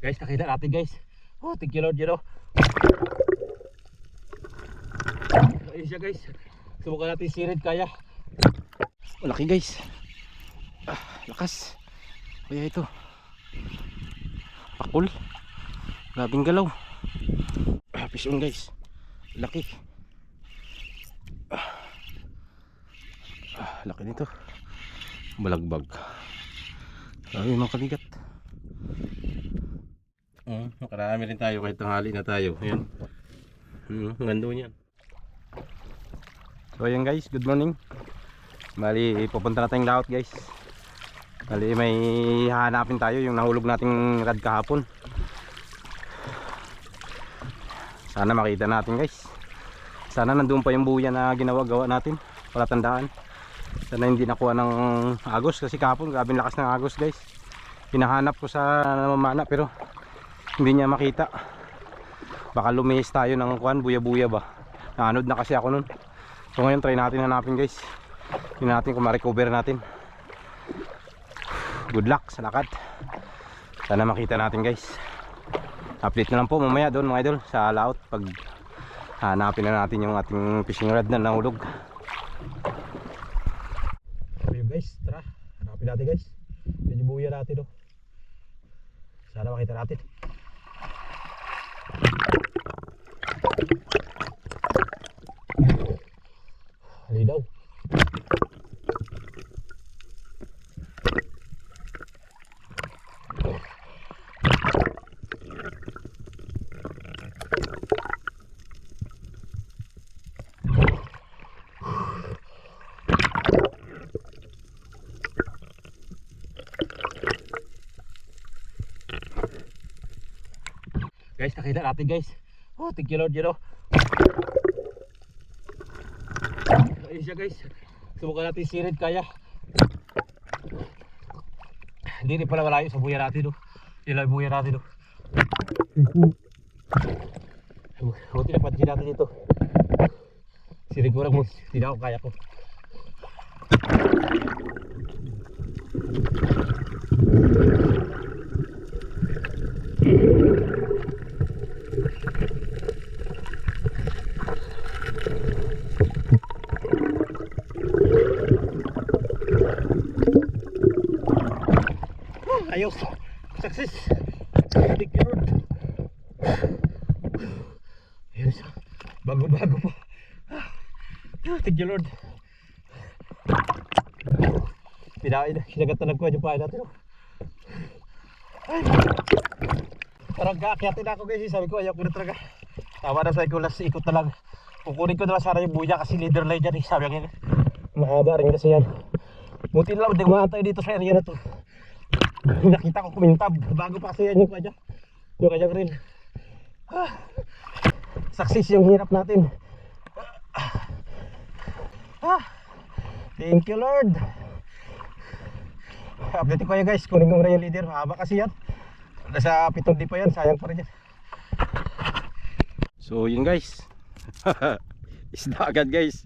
Guys, nakita natin guys. Oh, thank you Lord, you know. Ayun siya guys. Subukan natin si Red kaya. Malaki guys. Ah, lakas. Kaya ito. Pakul. Grabing galaw. Ah, fish on guys. Laki. Ah, ah, laki nito. Balagbag. Grabe mga kabigat. Oh, makarami rin tayo kahit tanghali na tayo. Ayan. Hmm, ganda niyan. So ayan guys, good morning. Bali, pupunta na tayong guys. Bali, may hahanapin tayo yung nahulog nating rad kahapon. Sana makita natin guys. Sana nandun pa yung buya na ginawa-gawa natin. Para tandaan. Sana hindi nakuha ng agos kasi kahapon grabe lakas ng agos guys. Hinahanap ko sa namamana pero hindi niya makita. Baka lumihis tayo ng kuan buya-buya ba. Naanod na kasi ako nun. So ngayon try natin hanapin guys. Tingnan natin kung ma-recover natin. Good luck sa lakad. Sana makita natin guys. Update na lang po mamaya doon mga idol sa layout pag hanapin na natin yung ating fishing rod na nahulog. Ayun guys, tara. Hanapin natin guys. Medyo buya natin oh. Sana makita natin. Hali Guys, nakita natin guys. Oh, thank you Lord, you know. Ayun siya guys. Subukan natin si Red kaya. Hindi rin pala malayo sa buya natin no. Yun lang yung buya natin no. Buti na natin ito. Si Red kurang mo. Hindi na ako kaya ko. Ayos. Success. Thank you Lord. Ayos. Bago-bago pa. Ah, Thank you Lord. Pinain na. Kinagat na nagkuha yung pahay natin. oh. Ay. Parang kaakyatin na ako guys. Sabi ko ayaw ko na talaga. Tama na sa ko last ikot na lang. Kukunin ko na lang sana yung buya kasi leader line dyan. eh. Sabi ko Mahaba rin kasi yan. Buti na lang. Hindi tayo dito sa area na to. Nakita ko kumintab bago pa kasi yan yung kanya. Yung kanya grill. Ah, success yung hirap natin. Ah, thank you Lord. Update ko yan guys. Kunin ko muna yung leader. Mahaba kasi yan. Nasa pitong di pa yan. Sayang pa rin yan. So yun guys. Isda agad guys.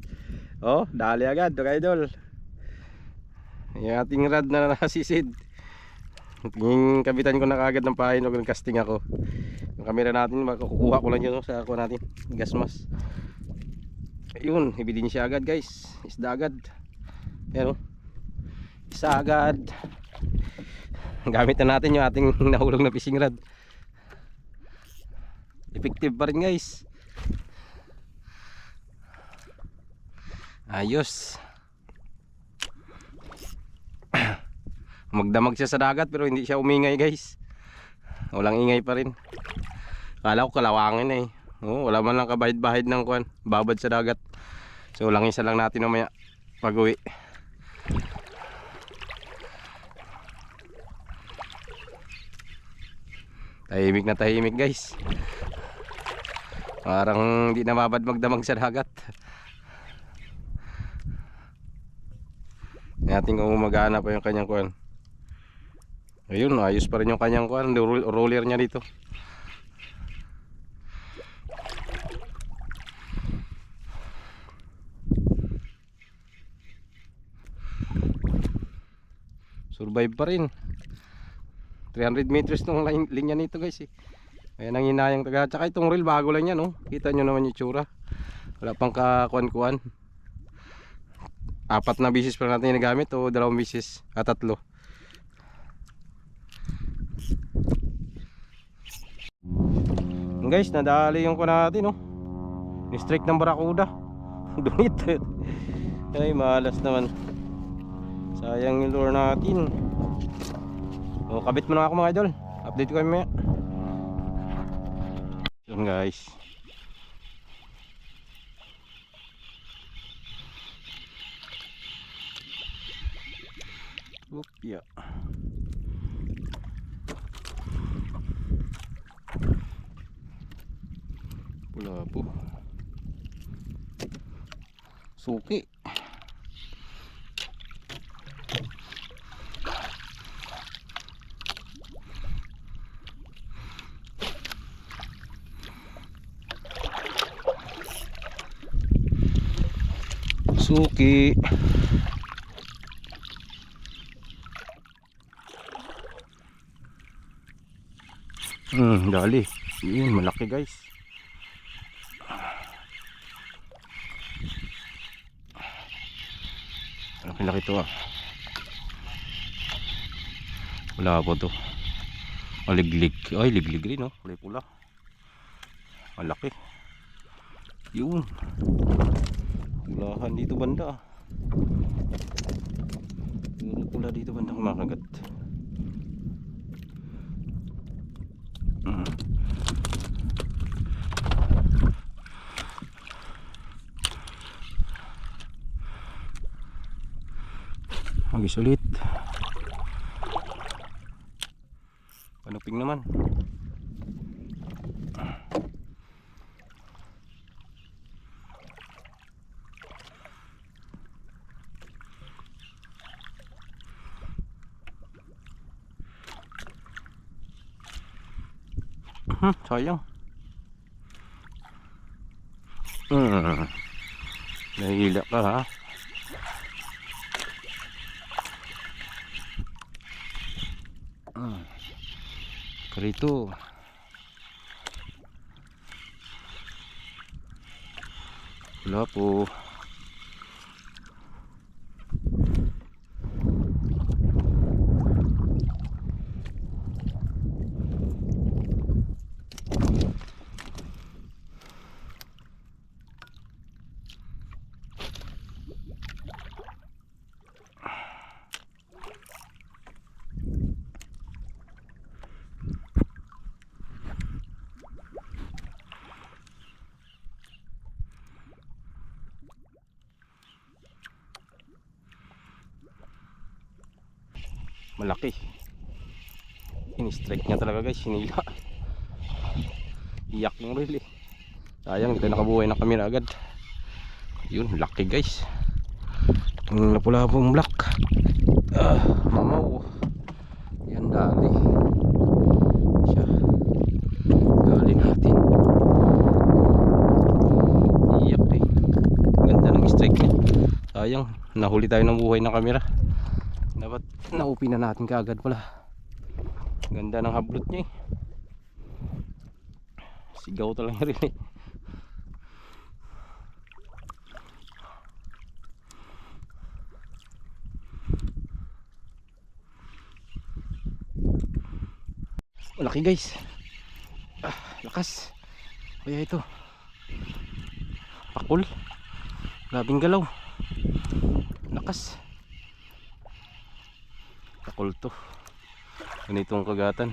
Oh, dali agad. Idol. Yung ating rad na nasisid. Kabitan ko na kagad ng pahay nung casting ako. Yung camera natin, makukuha ko lang yun sa ako natin. Gas mask. Ayun, ibidin siya agad guys. Isda agad. Yan o. Isa agad. Gamit na natin yung ating nahulog na fishing rod. Effective pa rin guys. Ayos. Magdamag siya sa dagat pero hindi siya umingay guys. Walang ingay pa rin. Kala ko kalawangin eh. Oh, wala man lang kabahid-bahid ng kuan, babad sa dagat. So lang isa lang natin mamaya pag uwi. Tahimik na tahimik guys. Parang hindi na babad magdamag sa dagat. Natin kung gumagana pa yung kanyang kuan. Ayun, ayos pa rin yung kanyang kuan, roll- roller niya dito. Survive pa rin. 300 meters tong linya nito guys eh. Kaya nang hinayang taga. Tsaka itong reel bago lang yan oh. Kita nyo naman yung tsura. Wala pang kakuan-kuan. Apat na bisis pa natin ginagamit o dalawang bisis at tatlo. Guys, nadali yung ko natin oh. Ni-strike ng barakuda. Dunit. Ay, malas naman. Sayang yung lure natin. O, kabit mo na ako mga idol. Update ko kayo mamaya. Yun guys. Upya. Wala po. Suki. Suki. Hmm, dali. Yun, malaki guys. Laki-laki to ah. Wala po to. Maliglig. Ay, liglig rin oh. Kulay pula. Malaki. Yun. Pulahan dito banda ah. Puro pula dito banda kumakagat. Mm. Magis ulit. Panuping naman. Hmm, sayang. Hmm. Nahihila ka ha. Hmm. Karito. Wala po. Malaki. In-strike niya talaga guys. Sinila. Iyak yung reel eh. Sayang, hindi nakabuhay ng camera agad. Yun, laki guys. Ang lapula-pong black. Ah, mamaw. Yan, dali. Siya. Dali natin. Iyak eh. Ganda ng strike niya. Sayang, nahuli tayo ng buhay ng camera. Dapat naupi na natin kaagad pala. Ganda ng hablot niya eh. Sigaw talaga rin eh. Malaki guys. Ah, lakas. Kaya ito. Pakul. Labing galaw. Lakas. Pakul to. Ganitong kagatan.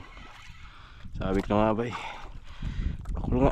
Sabi ko nga ba eh. Pakul nga.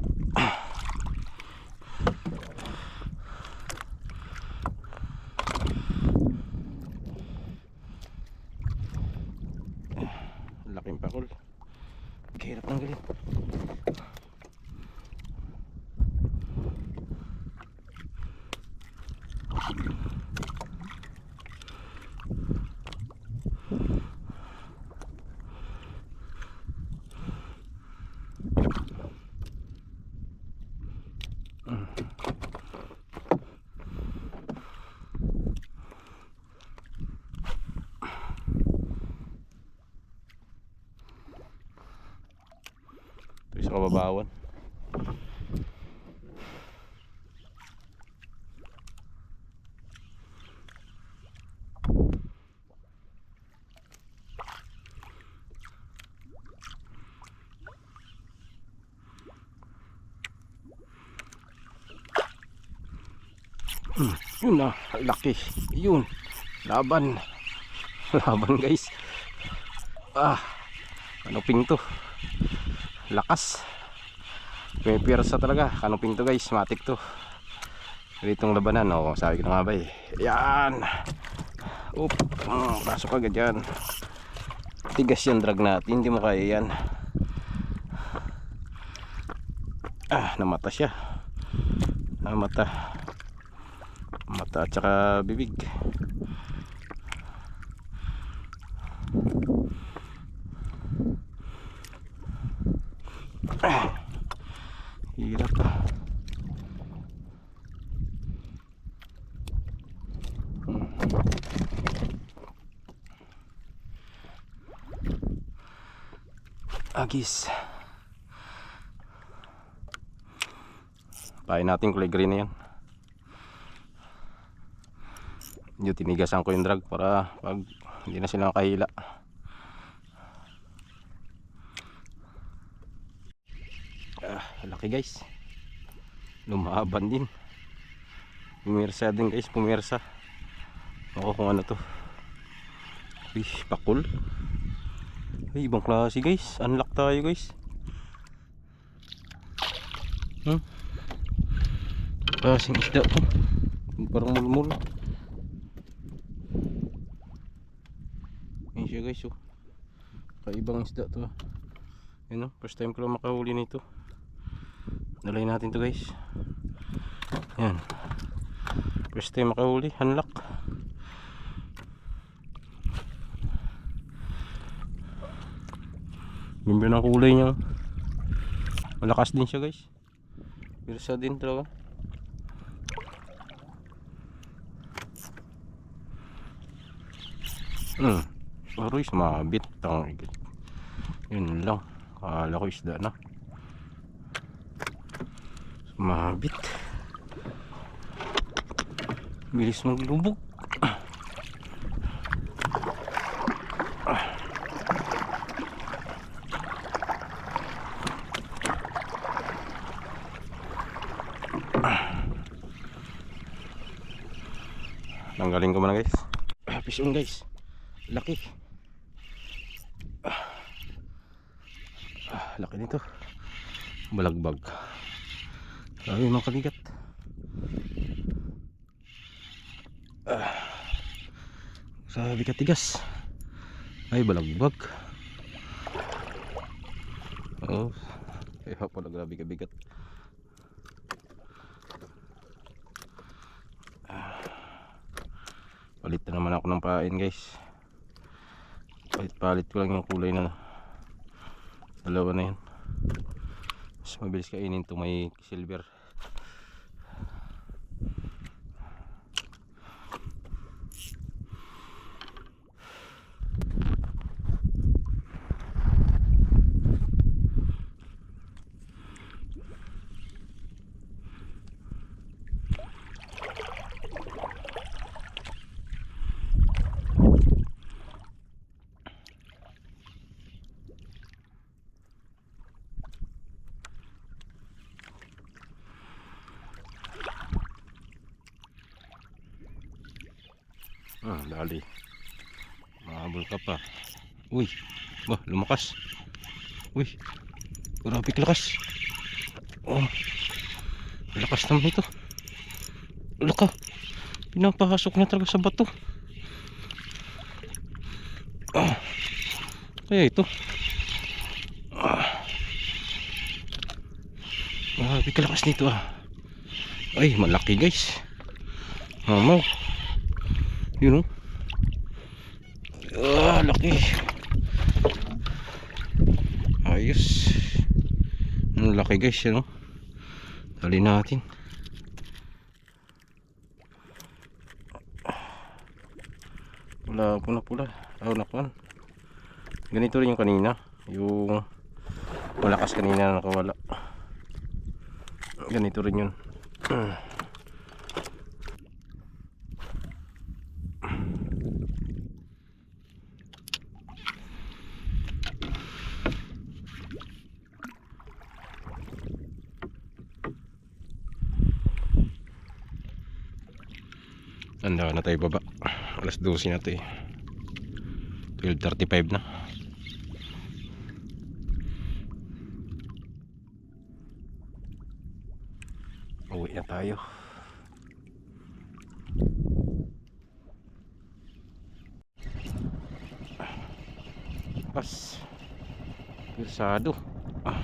Kababawan. Hmm, yun na, laki. Yun. Laban. Laban guys. Ah, kanuping to. Lakas. May pirsa talaga. Kanuping to guys, matik to. Itong labanan, oh, sabi ko nga ba eh. Yan. Oop, mm, pasok agad yan. Tigas yung drag natin, hindi mo kaya yan. Ah, namata siya. Namata. Mata at saka bibig. Ah, hirap. Agis. Pain natin kulay green na yan. Yung tinigasan ko yung drag para pag hindi na sila nakahila. Ah, laki guys. Lumaban din. Pumirsa din guys, pumirsa. Ako kung ano to. Uy, pakul. Ay, ibang klase guys. Unlock tayo guys. Hmm? Klaseng isda to. Parang mulmul. Ayun siya guys oh. Kaibang isda to. Yun oh, first time ko lang makahuli nito. Nalay natin to guys. Yan. First time makahuli, unlock. Ganda ng kulay niya. Malakas din siya guys. Pirsa din talaga. Hmm. Aroy, sumabit. Tang, yun lang. Kala ko isda na. Sumabit. Bilis maglubog. Tanggalin ko muna guys. Fish on guys. Laki. Ah, laki nito. Balagbag. Mga kaligat. Ah, sabi ka tigas. Ay, balagbag. Oh, kaya pala grabe kabigat. Palit na naman ako ng pain guys. Palit palit ko lang yung kulay na dalawa na yan. Mas mabilis kainin to may silver. Dali. Mahabol ka pa. Uy, ba, lumakas. Uy, grabe kalakas. Oh, lakas naman ito. Laka, pinapasok na talaga sa bato. Ah, kaya ito. Ah, grabe kalakas nito ah. Ay, malaki guys. Mamaw. Yun oh. Laki. Ayos. Ang laki guys, oh. Dali natin. Pula, pula, pula. Oh, nakuan. Ganito rin yung kanina. Yung malakas kanina na nakawala ganito rin yun Handa na tayo baba. Alas 12 na tayo. 12.35 na. Uwi na tayo. Pas. Pirsado. Ah.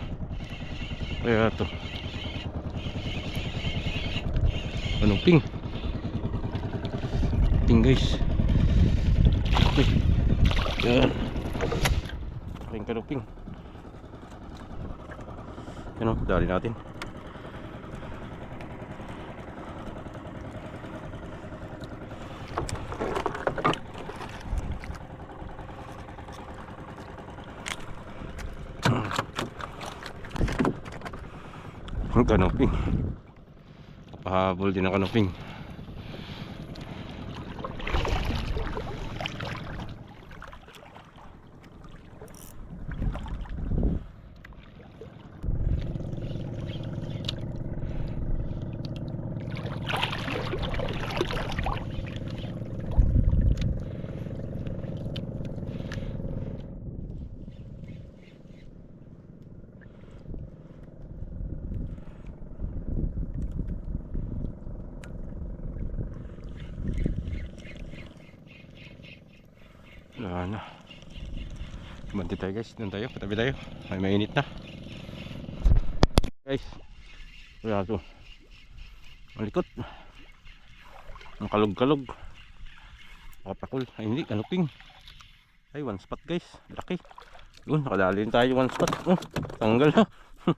Kaya to. Anong ping? Ping guys. Yan. Aking kanuping. Yan o, dali natin. Ang kanuping. Pahabol din ang kanuping. Wala na. Banti tayo guys. Doon tayo. Patabi tayo. Ay mainit na. Guys. Wala to. Malikot. Ang kalog-kalog. Nakatakol. Ay hindi. Kanuping. Ay one spot guys. Laki. Doon. Nakadali tayo one spot. Oh, tanggal na.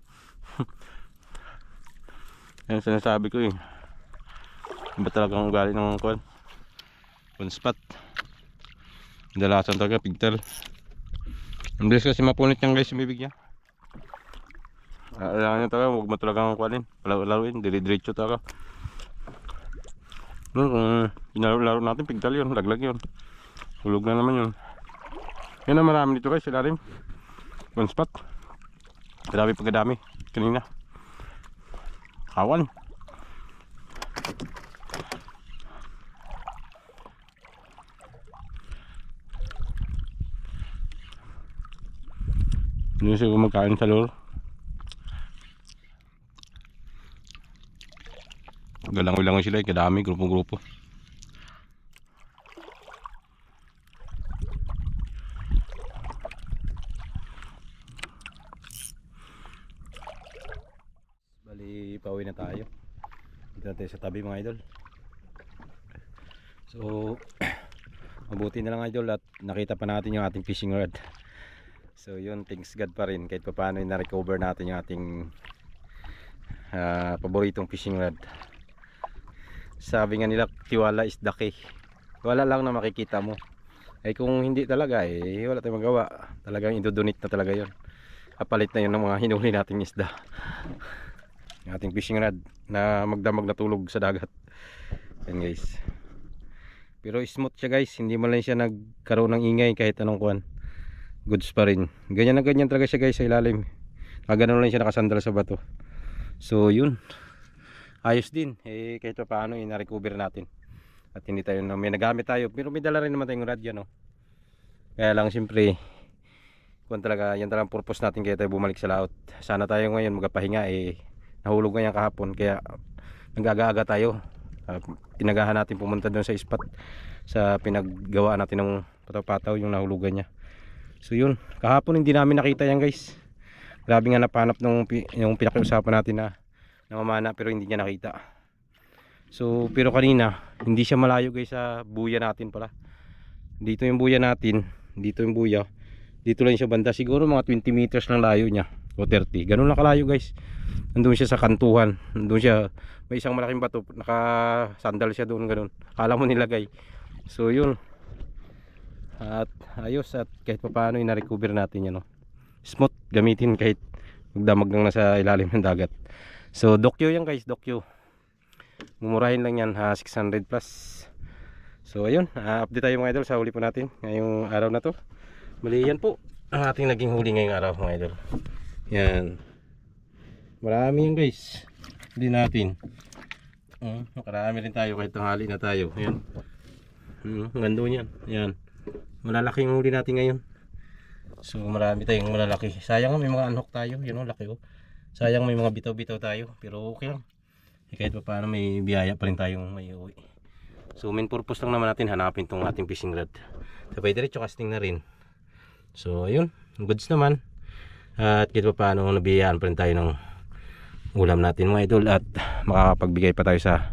Yan sinasabi ko eh. Iba talaga ugali ng kwan. One spot. Dalasan talaga, pigtal. Ang bilis kasi mapunit yan guys, yung bibig niya. Alam nyo talaga, huwag mo talagang kuhanin. Laro-laruin, dire-diretso talaga. No, kung pinalaro natin, pigtal yun, laglag yun. Hulog na naman yun. Yan ang marami dito guys, ilalim. One spot. Grabe pagkadami, kanina. Kawan. Hindi siya kumakain sa lure. Galang-galang sila, eh, kadami, grupo-grupo. Bali, pauwi na tayo. Dito tayo sa tabi mga idol. So, mabuti na lang idol at nakita pa natin yung ating fishing rod. So yun, thanks God pa rin kahit pa paano na-recover natin yung ating ah, paboritong fishing rod. Sabi nga nila, tiwala is the key. Wala lang na makikita mo. Eh kung hindi talaga eh, wala tayong magawa. Talagang indodonate na talaga yun. Kapalit na yun ng mga hinuli nating isda. Ating fishing rod na magdamag na tulog sa dagat. Yan guys. Pero smooth siya guys, hindi man lang siya nagkaroon ng ingay kahit anong kuan goods pa rin. Ganyan na ganyan talaga siya guys sa ilalim. Kagano lang siya nakasandal sa bato. So yun. Ayos din. Eh kahit pa paano eh, na-recover natin. At hindi tayo na may nagamit tayo. Pero may dala rin naman tayong radyo no kaya lang siyempre kung talaga yan talagang purpose natin kaya tayo bumalik sa laot. Sana tayo ngayon magapahinga eh nahulog ngayon kahapon kaya nagaga-aga tayo. Uh, natin pumunta doon sa spot sa pinaggawa natin ng pataw-pataw yung nahulugan niya So yun, kahapon hindi namin nakita yan guys. Grabe nga napanap nung yung pinakiusapan natin na namamana pero hindi niya nakita. So pero kanina hindi siya malayo guys sa buya natin pala. Dito yung buya natin, dito yung buya. Dito lang siya banda siguro mga 20 meters lang layo niya o 30. Ganun lang kalayo guys. Nandun siya sa kantuhan. Nandun siya may isang malaking bato naka-sandal siya doon ganun. Kala mo nilagay. So yun, at ayos at kahit pa paano yung na-recover natin yan no? smooth gamitin kahit magdamag lang nasa ilalim ng dagat. So dokyo yan guys, dokyo. Mumurahin lang yan ha, 600 plus. So ayun, ah, update tayo mga idol sa huli po natin ngayong araw na to. Mali yan po ang ating naging huli ngayong araw mga idol. Yan. Marami yan guys. Hindi natin. Uh, makarami rin tayo kahit tanghali na tayo. Ayan. Hmm, ang ganda niyan. Malalaki yung huli natin ngayon. So marami tayong malalaki. Sayang may mga unhook tayo. Yun o, laki oh. Sayang may mga bitaw-bitaw tayo. Pero okay lang. Eh, kahit pa paano may biyaya pa rin tayong may uwi. So main purpose lang naman natin hanapin tong ating fishing rod. Sabay diretso casting na rin. So ayun, goods naman. At kahit pa paano nabiyayaan pa rin tayo ng ulam natin mga idol at makakapagbigay pa tayo sa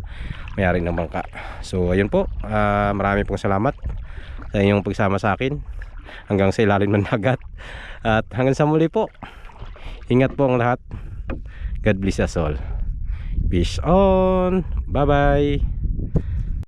mayari ng bangka. So ayun po, ah, marami pong salamat sa inyong pagsama sa akin hanggang sa ilalim ng dagat. At hanggang sa muli po. Ingat po ang lahat. God bless us all. Peace on. Bye bye.